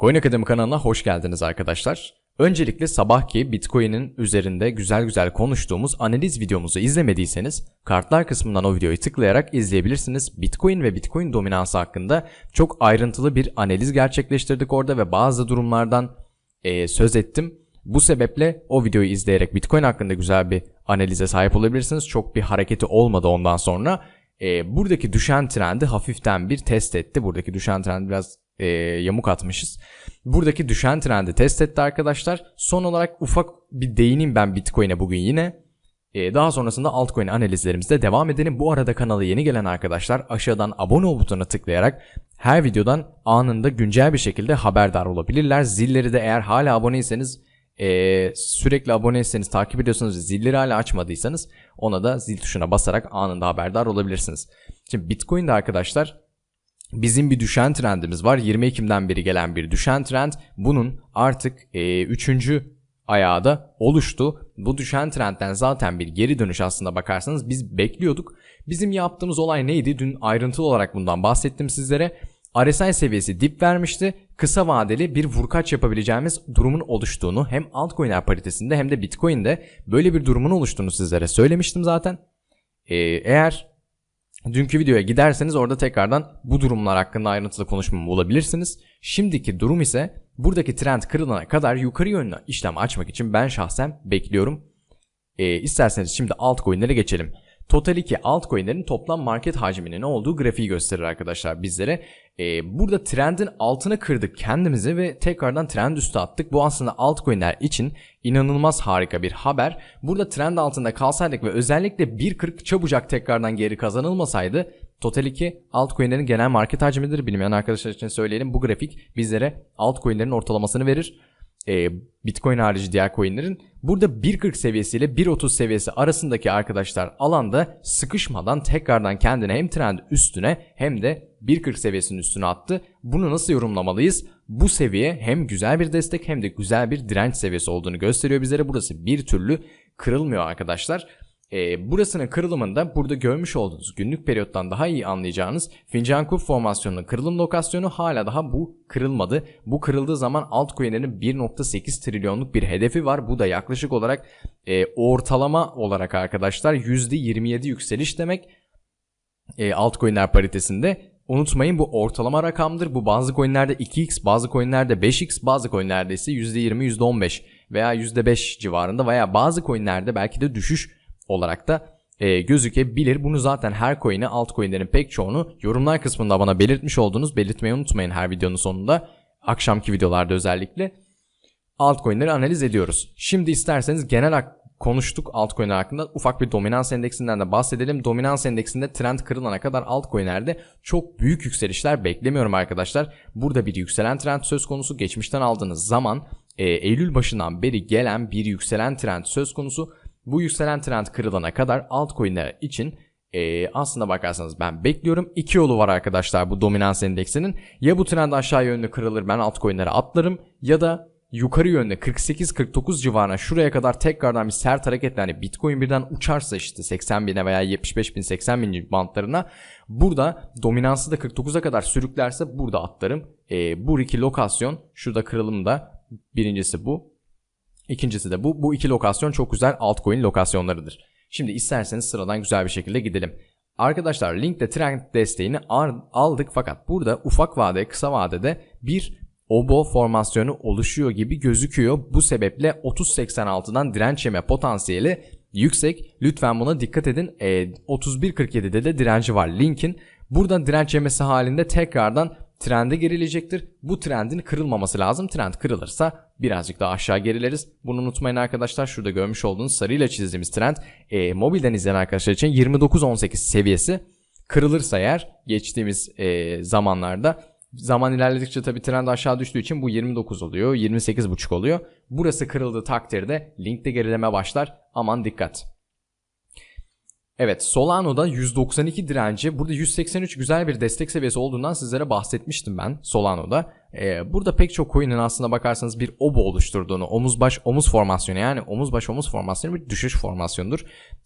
Coin Akademi kanalına hoş geldiniz arkadaşlar. Öncelikle sabahki Bitcoin'in üzerinde güzel güzel konuştuğumuz analiz videomuzu izlemediyseniz kartlar kısmından o videoyu tıklayarak izleyebilirsiniz. Bitcoin ve Bitcoin dominansı hakkında çok ayrıntılı bir analiz gerçekleştirdik orada ve bazı durumlardan e, söz ettim. Bu sebeple o videoyu izleyerek Bitcoin hakkında güzel bir analize sahip olabilirsiniz. Çok bir hareketi olmadı ondan sonra. E, buradaki düşen trendi hafiften bir test etti. Buradaki düşen trend biraz e, yamuk atmışız. Buradaki düşen trendi test etti arkadaşlar. Son olarak ufak bir değineyim ben Bitcoin'e bugün yine. E, daha sonrasında altcoin analizlerimizde devam edelim. Bu arada kanala yeni gelen arkadaşlar aşağıdan abone ol butonuna tıklayarak her videodan anında güncel bir şekilde haberdar olabilirler. Zilleri de eğer hala aboneyseniz e, sürekli aboneyseniz takip ediyorsanız zilleri hala açmadıysanız ona da zil tuşuna basarak anında haberdar olabilirsiniz. Şimdi Bitcoin'de arkadaşlar bizim bir düşen trendimiz var. 20 Ekim'den beri gelen bir düşen trend. Bunun artık 3. E, ayağı da oluştu. Bu düşen trendten zaten bir geri dönüş aslında bakarsanız biz bekliyorduk. Bizim yaptığımız olay neydi? Dün ayrıntılı olarak bundan bahsettim sizlere. RSI seviyesi dip vermişti. Kısa vadeli bir vurkaç yapabileceğimiz durumun oluştuğunu hem altcoin'ler paritesinde hem de Bitcoin'de böyle bir durumun oluştuğunu sizlere söylemiştim zaten. Ee, eğer dünkü videoya giderseniz orada tekrardan bu durumlar hakkında ayrıntılı konuşmamı bulabilirsiniz. Şimdiki durum ise buradaki trend kırılana kadar yukarı yönlü işlem açmak için ben şahsen bekliyorum. Ee, isterseniz şimdi altcoin'lere geçelim. Total 2 altcoin'lerin toplam market hacminin ne olduğu grafiği gösterir arkadaşlar bizlere. Ee, burada trendin altına kırdık kendimizi ve tekrardan trend üstü attık. Bu aslında altcoin'ler için inanılmaz harika bir haber. Burada trend altında kalsaydık ve özellikle 1.40 çabucak tekrardan geri kazanılmasaydı Total 2 altcoin'lerin genel market hacmidir. Bilmeyen arkadaşlar için söyleyelim. Bu grafik bizlere altcoin'lerin ortalamasını verir e, Bitcoin harici diğer coinlerin burada 1.40 seviyesiyle 1.30 seviyesi arasındaki arkadaşlar alanda sıkışmadan tekrardan kendine hem trend üstüne hem de 1.40 seviyesinin üstüne attı. Bunu nasıl yorumlamalıyız? Bu seviye hem güzel bir destek hem de güzel bir direnç seviyesi olduğunu gösteriyor bizlere. Burası bir türlü kırılmıyor arkadaşlar. E, burasının kırılımında burada görmüş olduğunuz günlük periyottan daha iyi anlayacağınız fincan kup formasyonunun kırılım lokasyonu hala daha bu kırılmadı. Bu kırıldığı zaman altcoin'lerin 1.8 trilyonluk bir hedefi var. Bu da yaklaşık olarak e, ortalama olarak arkadaşlar %27 yükseliş demek e, altcoin'ler paritesinde. Unutmayın bu ortalama rakamdır. Bu bazı coinlerde 2x, bazı coinlerde 5x, bazı coinlerde ise %20, %15 veya %5 civarında veya bazı coinlerde belki de düşüş olarak da e, gözükebilir. Bunu zaten her coin'e altcoin'lerin pek çoğunu yorumlar kısmında bana belirtmiş oldunuz. Belirtmeyi unutmayın her videonun sonunda. Akşamki videolarda özellikle altcoin'leri analiz ediyoruz. Şimdi isterseniz genel konuştuk altcoin'ler hakkında. Ufak bir dominans endeksinden de bahsedelim. Dominans endeksinde trend kırılana kadar altcoin'lerde çok büyük yükselişler beklemiyorum arkadaşlar. Burada bir yükselen trend söz konusu. Geçmişten aldığınız zaman e, Eylül başından beri gelen bir yükselen trend söz konusu. Bu yükselen trend kırılana kadar altcoin'ler için ee, aslında bakarsanız ben bekliyorum. İki yolu var arkadaşlar bu dominans endeksinin. Ya bu trend aşağı yönlü kırılır ben altcoin'lere atlarım ya da yukarı yönde 48-49 civarına şuraya kadar tekrardan bir sert hareketle hani Bitcoin birden uçarsa işte 80 bine veya 75 bin 80 bin bantlarına burada dominansı da 49'a kadar sürüklerse burada atlarım. Ee, bu iki lokasyon şurada kırılım da birincisi bu. İkincisi de bu. Bu iki lokasyon çok güzel altcoin lokasyonlarıdır. Şimdi isterseniz sıradan güzel bir şekilde gidelim. Arkadaşlar linkte trend desteğini aldık fakat burada ufak vade kısa vadede bir obo formasyonu oluşuyor gibi gözüküyor. Bu sebeple 30.86'dan direnç yeme potansiyeli yüksek. Lütfen buna dikkat edin. E, 31.47'de de direnci var linkin. Burada direnç yemesi halinde tekrardan trende gerilecektir. Bu trendin kırılmaması lazım. Trend kırılırsa birazcık daha aşağı gerileriz. Bunu unutmayın arkadaşlar. Şurada görmüş olduğunuz sarıyla çizdiğimiz trend e, mobilden izleyen arkadaşlar için 29-18 seviyesi kırılırsa eğer geçtiğimiz e, zamanlarda zaman ilerledikçe tabii trend aşağı düştüğü için bu 29 oluyor, 28.5 oluyor. Burası kırıldığı takdirde linkte gerileme başlar. Aman dikkat. Evet Solano'da 192 direnci burada 183 güzel bir destek seviyesi olduğundan sizlere bahsetmiştim ben Solano'da. Ee, burada pek çok coin'in aslında bakarsanız bir obo oluşturduğunu omuz baş omuz formasyonu yani omuz baş omuz formasyonu bir düşüş formasyonudur.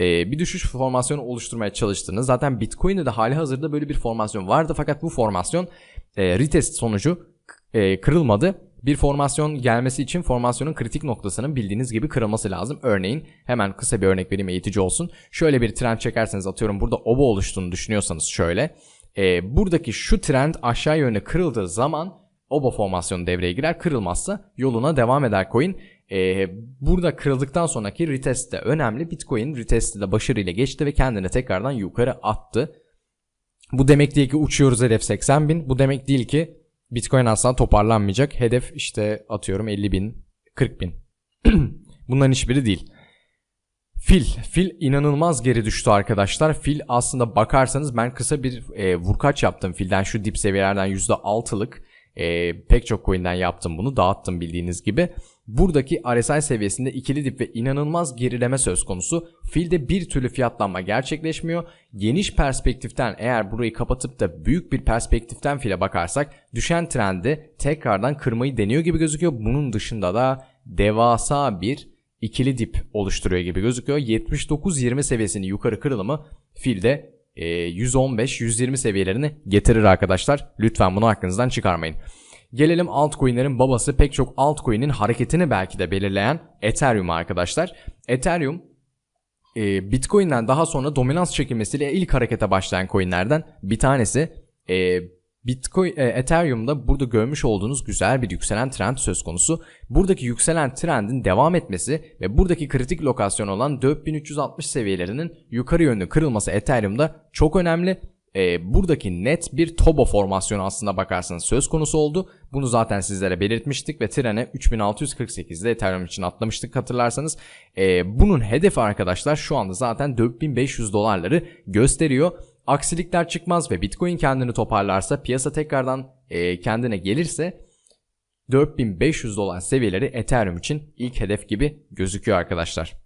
Ee, bir düşüş formasyonu oluşturmaya çalıştığını zaten Bitcoin'de de hali hazırda böyle bir formasyon vardı fakat bu formasyon e, retest sonucu e, kırılmadı. Bir formasyon gelmesi için formasyonun kritik noktasının bildiğiniz gibi kırılması lazım. Örneğin hemen kısa bir örnek vereyim eğitici olsun. Şöyle bir trend çekerseniz atıyorum burada oba oluştuğunu düşünüyorsanız şöyle. E, buradaki şu trend aşağı yönde kırıldığı zaman oba formasyonu devreye girer. Kırılmazsa yoluna devam eder coin. E, burada kırıldıktan sonraki retest de önemli. Bitcoin retesti de başarıyla geçti ve kendini tekrardan yukarı attı. Bu demek değil ki uçuyoruz hedef 80 bin. Bu demek değil ki Bitcoin asla toparlanmayacak. Hedef işte atıyorum 50 bin, 40 bin. Bunların hiçbiri değil. Fil. Fil inanılmaz geri düştü arkadaşlar. Fil aslında bakarsanız ben kısa bir e, vurkaç yaptım filden şu dip seviyelerden %6'lık. E, pek çok coin'den yaptım bunu dağıttım bildiğiniz gibi. Buradaki RSI seviyesinde ikili dip ve inanılmaz gerileme söz konusu. Filde bir türlü fiyatlanma gerçekleşmiyor. Geniş perspektiften eğer burayı kapatıp da büyük bir perspektiften file bakarsak düşen trendi tekrardan kırmayı deniyor gibi gözüküyor. Bunun dışında da devasa bir ikili dip oluşturuyor gibi gözüküyor. 79-20 seviyesini yukarı kırılımı filde 115-120 seviyelerini getirir arkadaşlar. Lütfen bunu aklınızdan çıkarmayın. Gelelim altcoin'lerin babası pek çok altcoin'in hareketini belki de belirleyen Ethereum arkadaşlar. Ethereum e, Bitcoin'den daha sonra dominans çekilmesiyle ilk harekete başlayan coin'lerden bir tanesi. E, Bitcoin, e, Ethereum'da burada görmüş olduğunuz güzel bir yükselen trend söz konusu. Buradaki yükselen trendin devam etmesi ve buradaki kritik lokasyon olan 4360 seviyelerinin yukarı yönlü kırılması Ethereum'da çok önemli. E, buradaki net bir Tobo formasyonu aslında bakarsanız söz konusu oldu. Bunu zaten sizlere belirtmiştik ve trene 3648'de Ethereum için atlamıştık hatırlarsanız. E, bunun hedefi arkadaşlar şu anda zaten 4500 dolarları gösteriyor. Aksilikler çıkmaz ve Bitcoin kendini toparlarsa piyasa tekrardan e, kendine gelirse 4500 dolar seviyeleri Ethereum için ilk hedef gibi gözüküyor arkadaşlar.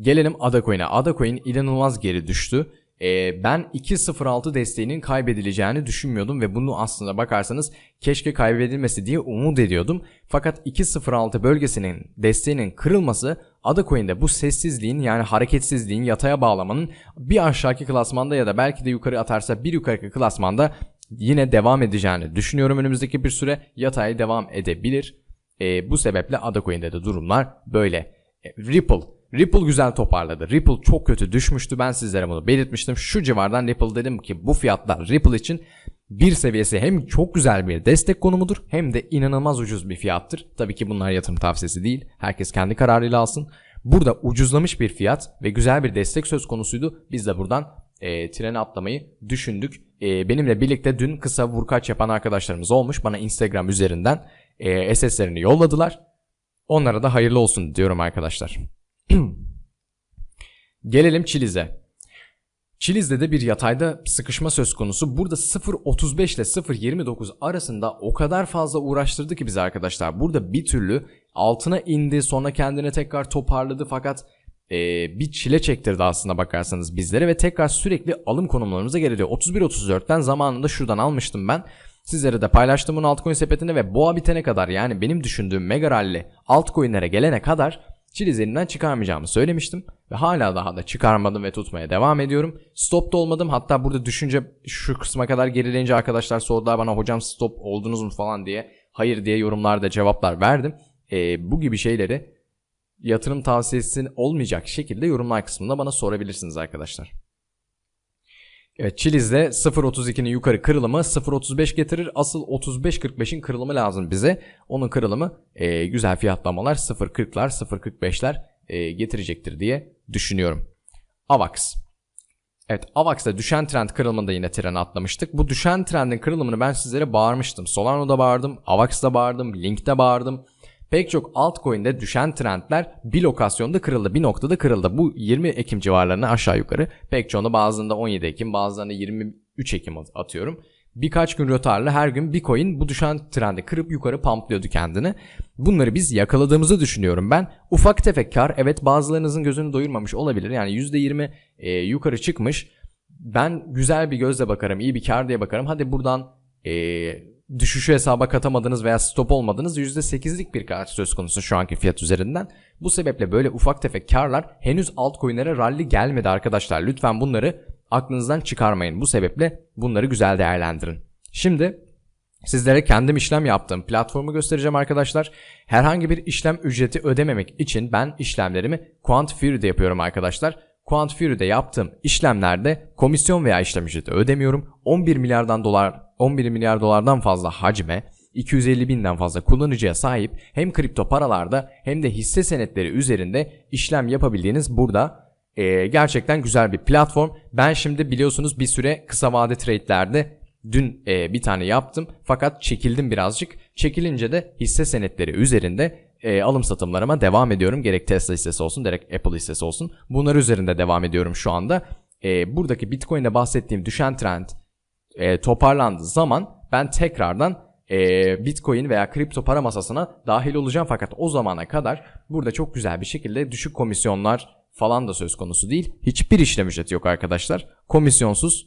Gelelim Adacoin'e. Adacoin inanılmaz geri düştü. Ee, ben 2.06 desteğinin kaybedileceğini düşünmüyordum ve bunu aslında bakarsanız keşke kaybedilmesi diye umut ediyordum. Fakat 2.06 bölgesinin desteğinin kırılması Adacoin'de bu sessizliğin yani hareketsizliğin yataya bağlamanın bir aşağıki klasmanda ya da belki de yukarı atarsa bir yukarıki klasmanda yine devam edeceğini düşünüyorum. Önümüzdeki bir süre yatay devam edebilir. E, bu sebeple Adacoin'de de durumlar böyle. E, Ripple Ripple güzel toparladı. Ripple çok kötü düşmüştü. Ben sizlere bunu belirtmiştim. Şu civardan Ripple dedim ki bu fiyatlar Ripple için bir seviyesi hem çok güzel bir destek konumudur hem de inanılmaz ucuz bir fiyattır. Tabii ki bunlar yatırım tavsiyesi değil. Herkes kendi kararıyla alsın. Burada ucuzlamış bir fiyat ve güzel bir destek söz konusuydu. Biz de buradan e, trene atlamayı düşündük. E, benimle birlikte dün kısa vurkaç yapan arkadaşlarımız olmuş. Bana Instagram üzerinden e, SS'lerini yolladılar. Onlara da hayırlı olsun diyorum arkadaşlar. Gelelim Chiliz'e. Chiliz'de de bir yatayda sıkışma söz konusu. Burada 0.35 ile 0.29 arasında o kadar fazla uğraştırdı ki bizi arkadaşlar. Burada bir türlü altına indi sonra kendine tekrar toparladı fakat e, bir çile çektirdi aslında bakarsanız bizlere ve tekrar sürekli alım konumlarımıza geliyor. 31.34'ten zamanında şuradan almıştım ben. Sizlere de paylaştım bunu altcoin sepetinde ve boğa bitene kadar yani benim düşündüğüm mega rally altcoinlere gelene kadar Chiliz elinden çıkarmayacağımı söylemiştim ve hala daha da çıkarmadım ve tutmaya devam ediyorum. Stop da olmadım hatta burada düşünce şu kısma kadar gerileyince arkadaşlar sordular bana hocam stop oldunuz mu falan diye. Hayır diye yorumlarda cevaplar verdim. E, bu gibi şeyleri yatırım tavsiyesi olmayacak şekilde yorumlar kısmında bana sorabilirsiniz arkadaşlar. Evet Chiliz'de 0.32'nin yukarı kırılımı 0.35 getirir. Asıl 35.45'in kırılımı lazım bize. Onun kırılımı e, güzel fiyatlamalar 0.40'lar 0.45'ler e, getirecektir diye düşünüyorum. AVAX. Evet AVAX'ta düşen trend kırılımında yine trene atlamıştık. Bu düşen trendin kırılımını ben sizlere bağırmıştım. Solano'da bağırdım, AVAX'da bağırdım, Link'te bağırdım. Pek çok altcoin'de düşen trendler bir lokasyonda kırıldı. Bir noktada kırıldı. Bu 20 Ekim civarlarına aşağı yukarı. Pek çoğunda bazılarında 17 Ekim bazılarında 23 Ekim atıyorum. Birkaç gün rötarlı her gün bir coin bu düşen trendi kırıp yukarı pumplıyordu kendini. Bunları biz yakaladığımızı düşünüyorum ben. Ufak tefek kar evet bazılarınızın gözünü doyurmamış olabilir. Yani %20 e, yukarı çıkmış. Ben güzel bir gözle bakarım, iyi bir kar diye bakarım. Hadi buradan e, düşüşü hesaba katamadınız veya stop olmadınız %8'lik bir kar söz konusu şu anki fiyat üzerinden. Bu sebeple böyle ufak tefek karlar henüz altcoin'lere rally gelmedi arkadaşlar. Lütfen bunları aklınızdan çıkarmayın. Bu sebeple bunları güzel değerlendirin. Şimdi Sizlere kendim işlem yaptığım platformu göstereceğim arkadaşlar. Herhangi bir işlem ücreti ödememek için ben işlemlerimi Quant Fury'de yapıyorum arkadaşlar. Quant Fury'de yaptığım işlemlerde komisyon veya işlem ücreti ödemiyorum. 11 milyardan dolar 11 milyar dolardan fazla hacme 250 binden fazla kullanıcıya sahip hem kripto paralarda hem de hisse senetleri üzerinde işlem yapabildiğiniz burada ee, gerçekten güzel bir platform. Ben şimdi biliyorsunuz bir süre kısa vade trade'lerde dün e, bir tane yaptım fakat çekildim birazcık. Çekilince de hisse senetleri üzerinde e, alım satımlarıma devam ediyorum. Gerek Tesla hissesi olsun gerek Apple hissesi olsun. Bunlar üzerinde devam ediyorum şu anda. E, buradaki Bitcoin'de bahsettiğim düşen trend e, toparlandığı zaman ben tekrardan e, Bitcoin veya kripto para masasına dahil olacağım. Fakat o zamana kadar burada çok güzel bir şekilde düşük komisyonlar falan da söz konusu değil. Hiçbir işlem ücreti yok arkadaşlar. Komisyonsuz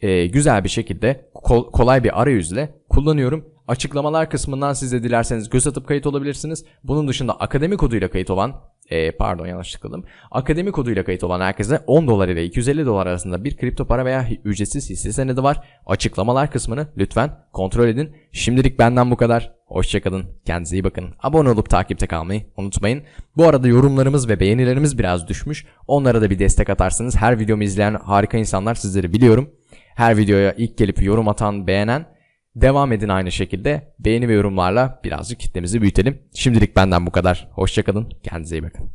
e, güzel bir şekilde kol- kolay bir arayüzle kullanıyorum. Açıklamalar kısmından siz de dilerseniz göz atıp kayıt olabilirsiniz. Bunun dışında akademi koduyla kayıt olan e, pardon yanlış tıkladım. Akademi koduyla kayıt olan herkese 10 dolar ile 250 dolar arasında bir kripto para veya ücretsiz hisse senedi var. Açıklamalar kısmını lütfen kontrol edin. Şimdilik benden bu kadar. Hoşçakalın. Kendinize iyi bakın. Abone olup takipte kalmayı unutmayın. Bu arada yorumlarımız ve beğenilerimiz biraz düşmüş. Onlara da bir destek atarsınız. Her videomu izleyen harika insanlar sizleri biliyorum. Her videoya ilk gelip yorum atan, beğenen Devam edin aynı şekilde. Beğeni ve yorumlarla birazcık kitlemizi büyütelim. Şimdilik benden bu kadar. Hoşçakalın. Kendinize iyi bakın.